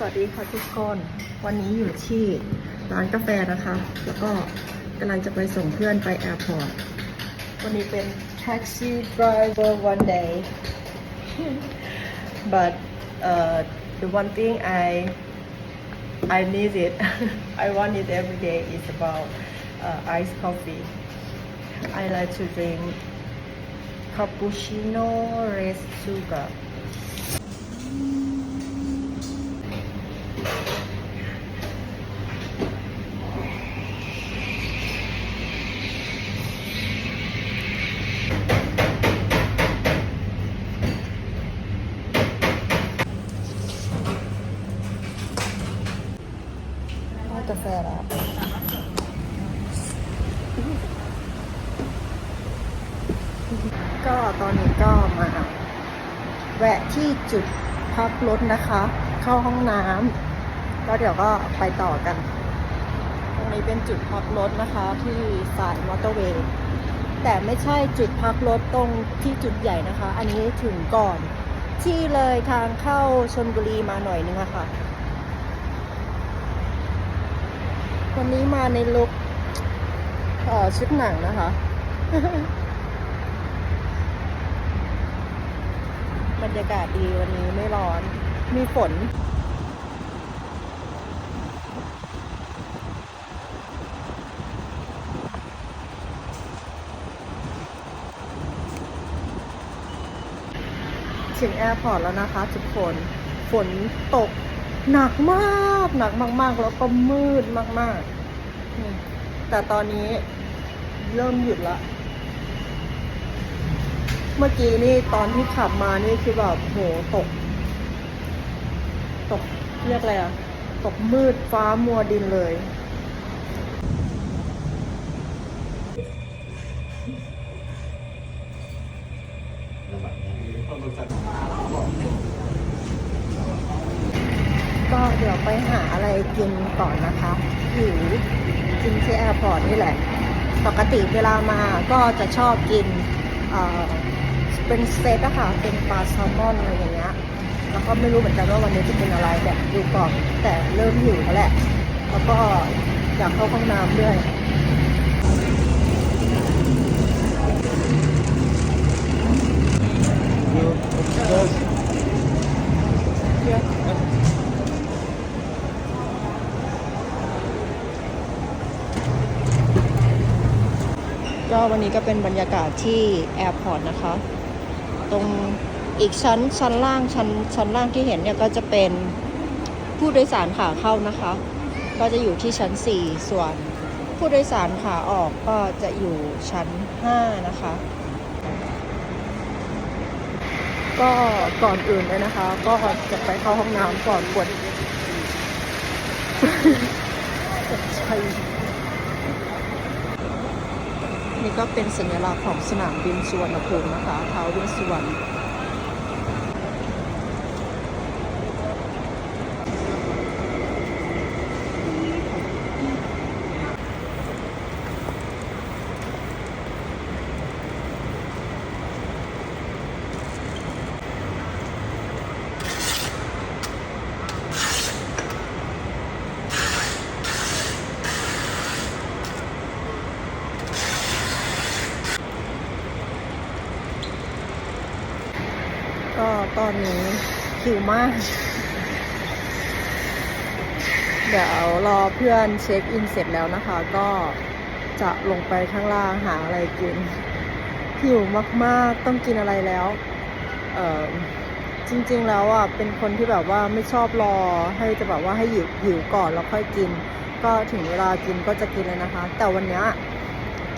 สวัสดีค่ะทุกคนวันนี้อยู่ที่ร้านกาแฟนะคะ แล้วก็กำลังจะไปส่งเพื่อนไปแอร์พอร์ตวันนี้เป็น taxi driver one day but uh, the one thing I I need it I want it every day is about uh, iced coffee I like to drink cappuccino red sugar กาแฟแล้วก็ตอนนี้ก็มา แวะที่จุดพักรถนะคะ เข้าห้องน้ำแล้วเดี๋ยวก็ไปต่อกัน ตรงนี้เป็นจุดพักรถนะคะที่สายมอเตอร์เวย์แต่ไม่ใช่จุดพักรถตรงที่จุดใหญ่นะคะ อันนี้ถึงก่อน ที่เลยทางเข้าชนบุรีมาหน่อยนึงอะค่ะ วันนี้มาในลุคชุดหนังนะคะ บรรยากาศดีวันนี้ไม่ร้อน มีฝนถึงแอร์พอร์ตแล้วนะคะทุกคน ฝนตก หนักมากหนักมาก ๆ แล้วก็มืดมากๆอืมแต่ตอนนี้เริ่มหยุดละ เมื่อกี้นี่ตอนที่ขับมานี่คือแบบโหตก ตกเรียกอะไรอะตกมืดฟ้ามัวดินเลย ก็ เดี๋ยวไปหาอะไรกินก่อนนะคะหิวกินที่แอร์พอร์ตนี่แหละ ปกติเวลามาก็จะชอบกินเป็นเซตอะค่ะ เป็นปลาแซลมอนอะไรอย่างเงี้ย แล้วก็ไม่รู้เหมือนกันว่าวันนี้จะเป็นอะไรแบบดูก่อนแต่เริ่มหิวแล้วแหละ แล้วก็อยากเข้าห้องน้ำด้วย ก็ วันนี้ก็เป็นบรรยากาศที่แอร์พอร์ตนะคะ ตรงอีกชั้นชั้นล่างชั้นชั้นล่างที่เห็นเนี่ยก็จะเป็นผู้โดยสารขาเข้านะคะ ก็จะอยู่ที่ชั้น 4 ส่วนผู้โดยสารขาออกก็จะอยู่ชั้น 5 นะคะ ก็ก่อนอื่นเลยนะคะ ก็จะไปเข้าห้องน้ำก่อนปวดปวดชัย นี่ก็เป็นสัญลักษณ์ของสนามบินสุวรรณภูมินะคะท้าวเวสสุวรรณก็ต อนนี้หิวมาก เดี๋ยวรอเพื่อนเช็คอินเสร็จแล้วนะคะ ก็จะลงไปข้างล่างหาอะไรกิน หิวมากๆ ต้องกินอะไรแล้ว เออจริง ๆ แล้วอะเป็นคนที่แบบว่าไม่ชอบรอให้จะแบบว่าให้หิวหิวก่อนแล้วค่อยกิน ก็ถึงเวลากินก็จะกินเลยนะคะ แต่วันนี้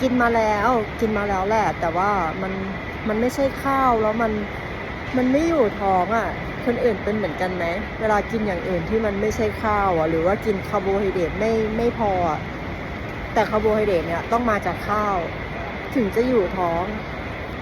กินมาแล้วกินมาแล้วแหละ แต่ว่ามันมันไม่ใช่ข้าวแล้วมัน มันไม่อยู่ท้องอะ คนอื่นเป็นเหมือนกันไหม เวลากินอย่างอื่นที่มันไม่ใช่ข้าวอะ หรือว่ากินคาร์โบไฮเดรตไม่ไม่พออะแต่คาร์โบไฮเดรตเนี่ยต้องมาจากข้าว ถึงจะอยู่ท้อง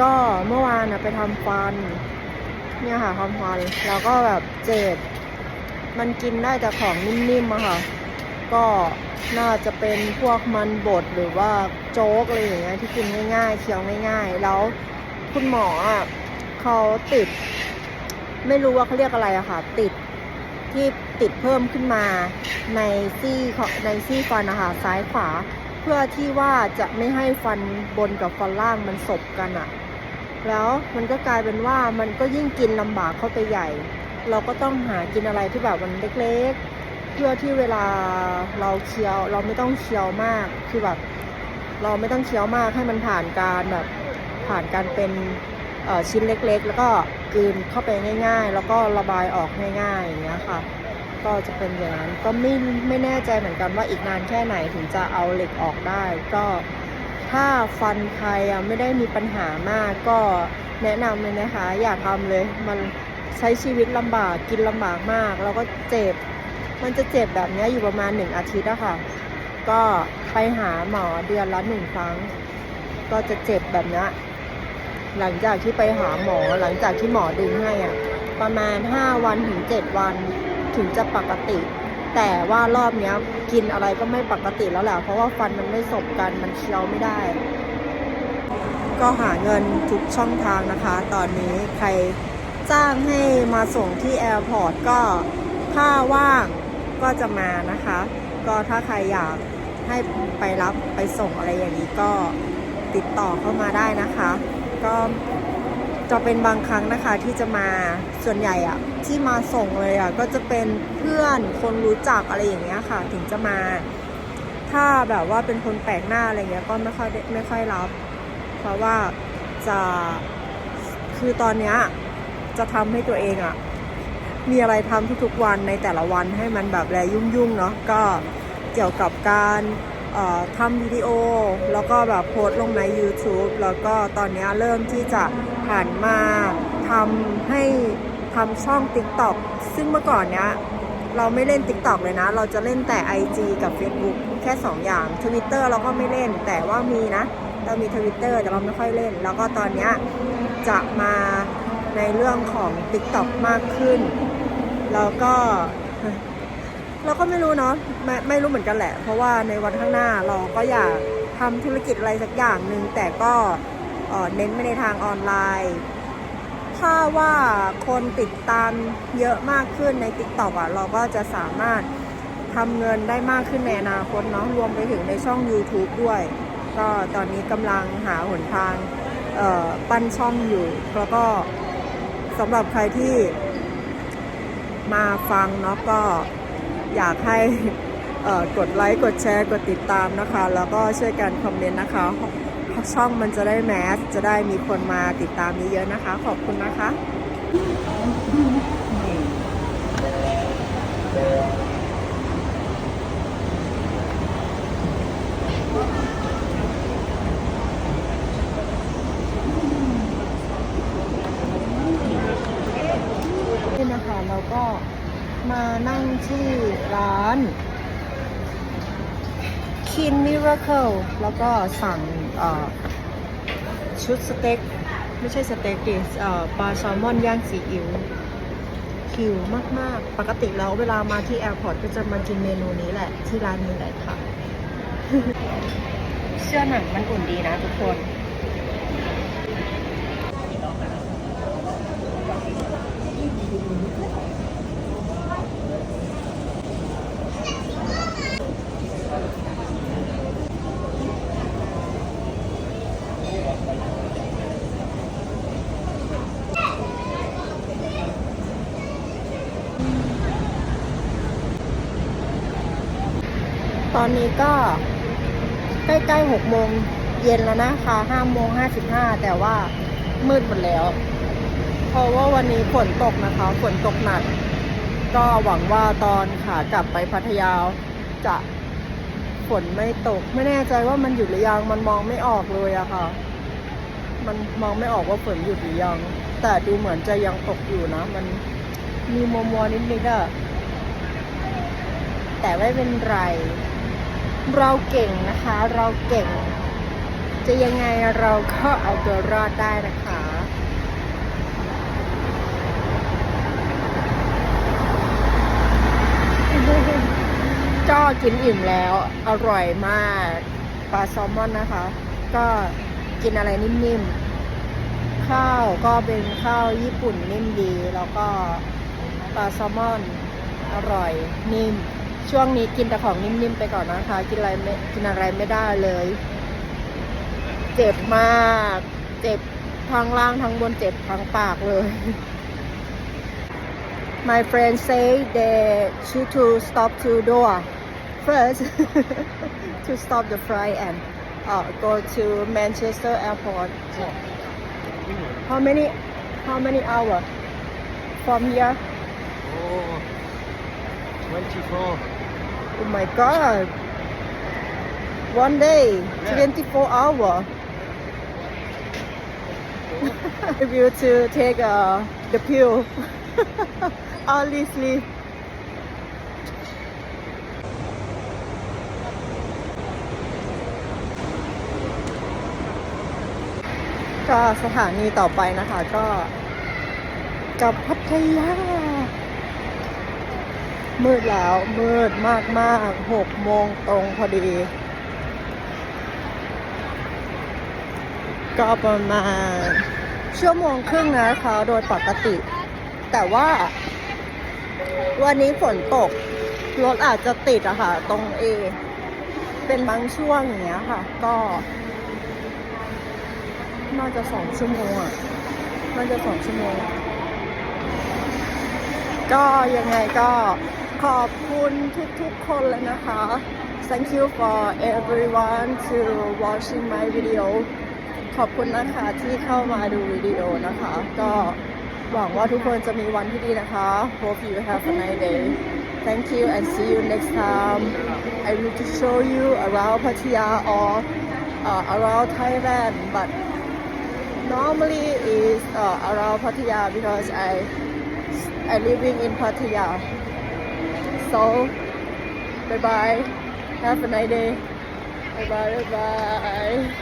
ก็เมื่อวานนะไปทำฟัน เนี่ยค่ะทำฟัน แล้วก็แบบเจ็บ มันกินได้แต่ของนิ่มๆอะค่ะ ก็น่าจะเป็นพวกมันบดหรือว่าโจ๊กอะไรอย่างเงี้ยที่กินง่ายๆเคี้ยวง่าย ๆ แล้วคุณหมออะ เขาติด ไม่รู้ว่าเขาเรียกอะไรอะค่ะ ติดที่ติดเพิ่มขึ้นมาในซี่ของในซี่ฟันนะคะซ้ายขวา เพื่อที่ว่าจะไม่ให้ฟันบนกับฟันล่างมันสบกันอะแล้วมันก็กลายเป็นว่ามันก็ยิ่งกินลำบากเข้าไปใหญ่ เราก็ต้องหากินอะไรที่แบบมันเล็กๆ เพื่อที่เวลาเราเคี้ยว เราไม่ต้องเคี้ยวมากคือแบบ เราไม่ต้องเคี้ยวมากให้มันผ่านการแบบผ่านการเป็น ชิ้นเล็กๆ แล้วก็กลืนเข้าไปง่าย ๆ แล้วก็ระบายออกง่ายๆอย่างเงี้ยค่ะ ก็จะเป็นอย่างนั้นก็ไม่ไม่แน่ใจเหมือนกันว่าอีกนานแค่ไหนถึงจะเอาเหล็กออกได้ ก็ถ้าฟันใครไม่ได้มีปัญหามากก็แนะนำเลยนะคะ อย่าทำเลย มันใช้ชีวิตลำบากกินลำบากมาก แล้วก็เจ็บ มันจะเจ็บแบบเนี้ยอยู่ประมาณหนึ่งอาทิตย์อะค่ะ ก็ไปหาหมอเดือนละหนึ่งครั้ง ก็จะเจ็บแบบเนี้ย หลังจากที่ไปหาหมอหลังจากที่หมอดึงให้อะประมาณ 5 วันถึง 7 วันถึงจะปกติ แต่ว่ารอบเนี้ยกินอะไรก็ไม่ปกติแล้วแหละเพราะว่าฟันมันไม่สบกันมันเคี้ยวไม่ได้ ก็หาเงินทุกช่องทางนะคะ ตอนนี้ใครจ้างให้มาส่งที่แอร์พอร์ตก็ถ้าว่างก็จะมานะคะ ก็ถ้าใครอยากให้ไปรับไปส่งอะไรอย่างนี้ก็ติดต่อเข้ามาได้นะคะ ก็จะเป็นบางครั้งนะคะที่จะมาส่วนใหญ่อะที่มาส่งเลยอะก็จะเป็นเพื่อนคนรู้จักอะไรอย่างเงี้ยค่ะ ถึงจะมา ถ้าแบบว่าเป็นคนแปลกหน้าอะไรเงี้ยก็ไม่ค่อยไม่ค่อยรับ เพราะว่าจะคือตอนเนี้ยจะทำให้ตัวเองอะมีอะไรทำทุกๆวันในแต่ละวันให้มันแบบแลยุ่งๆเนาะก็เกี่ยวกับการ ทำวิดีโอ แล้วก็แบบโพสลงใน YouTube แล้วก็ตอนนี้เริ่มที่จะหันมาทำให้ทำช่อง TikTok ซึ่งเมื่อก่อนเนี้ยเราไม่เล่น TikTok เลยนะ เราจะเล่นแต่ IG กับ Facebook แค่ 2 อย่าง Twitter เราก็ไม่เล่น แต่ว่ามีนะ เรามี Twitter แต่เราไม่ค่อยเล่น แล้วก็ตอนนี้จะมาในเรื่องของ TikTok มากขึ้น แล้วก็ เราก็ไม่รู้เนาะไม่ไม่รู้เหมือนกันแหละ เพราะว่าในวันข้างหน้าเราก็อยากทำธุรกิจอะไรสักอย่างหนึ่งแต่ก็เน้นไปในทางออนไลน์ถ้าว่าคนติดตามเยอะมากขึ้นใน TikTok อะเราก็จะสามารถทำเงินได้มากขึ้นในอนาคตเนาะรวมไปถึงในช่อง YouTube ด้วย ก็ตอนนี้กำลังหาหนทางปั้นช่องอยู่ แล้วก็สำหรับใครที่มาฟังเนาะก็ อยากให้กดไลค์กดแชร์กดติดตามนะคะ แล้วก็ช่วยกันคอมเมนต์นะคะ ช่องมันจะได้แมสจะได้มีคนมาติดตามเยอะๆนะคะ ขอบคุณนะคะ นี่นะคะเราก็มานั่งที่ร้าน Kin Miracle แล้วก็สั่งชุดสเต็ก ไม่ใช่สเต็กดิเอ่อปลาแซลมอนย่างซีอิ๊วคิวมาก ๆ ปกติแล้วเวลามาที่แอร์พอร์ตก็จะมากินเมนูนี้แหละ ที่ร้านนี้แหละค่ะ เสื้อหนังมันอุ่นดีนะทุกคน นี้ก็ใกล้ๆหกโมงเย็นแล้วนะคะห้าโมงห้าสิบห้าแต่ว่ามืดหมดแล้ว เพราะว่าวันนี้ฝนตกนะคะ ฝนตกหนัก ก็หวังว่าตอนขากลับไปพัทยาจะฝนไม่ตก ไม่แน่ใจว่ามันหยุดหรือยัง มันมองไม่ออกเลยอะค่ะ มันมองไม่ออกว่าฝนหยุดหรือยัง แต่ดูเหมือนจะยังตกอยู่นะ มันมีมัวมัวๆนิดอะแต่ไม่เป็นไร เราเก่งนะคะ เราเก่ง จะยังไงเราก็เอาตัวรอดได้นะคะก็กินอิ่มแล้วอร่อยมากปลาแซลมอนนะคะ ก็กินอะไรนิ่มๆ ข้าวก็เป็นข้าวญี่ปุ่นนิ่มดี แล้วก็ปลาแซลมอนออร่อยนิ่ม ช่วงนี้กินแต่ของนิ่มๆไปก่อนนะคะ กินอะไรไม่กินอะไรไม่ได้เลย เจ็บมาก เจ็บทั้งล่างทั้งบนเจ็บทั้งปากเลย My friend say they should to stop to door first to stop the flight and uh, go to Manchester Airport. How many how many hour from here? Oh, 24. Oh my god. One day, Yeah. 24 hour. if you to take uh, the pill, honestly. ก็สถานีต่อไปนะคะก็กลับพัทยา มืดแล้ว มืดมากมากหกโมงตรงพอดี ก็ประมาณชั่วโมงครึ่งนะคะโดยปกติ แต่ว่า วันนี้ฝนตก รถอาจจะติดอะค่ะ ตรงเอ เป็นบางช่วงอย่างเงี้ยค่ะ ก็ น่าจะสองชั่วโมงอะน่าจะสองชั่วโมง ก็ยังไงก็ขอบคุณทุกๆคนเลยนะคะ thank you for everyone to watching my video ขอบคุณนะคะที่เข้ามาดูวิดีโอนะคะ ก็หวังว่าทุกคนจะมีวันที่ดีนะคะ hope you have a nice day thank you and see you next time I will to show you around Pattaya or uh, around Thailand but normally is uh, around Pattaya because I I living in Pattaya. So, bye bye. Have a nice day. Bye bye. Bye bye.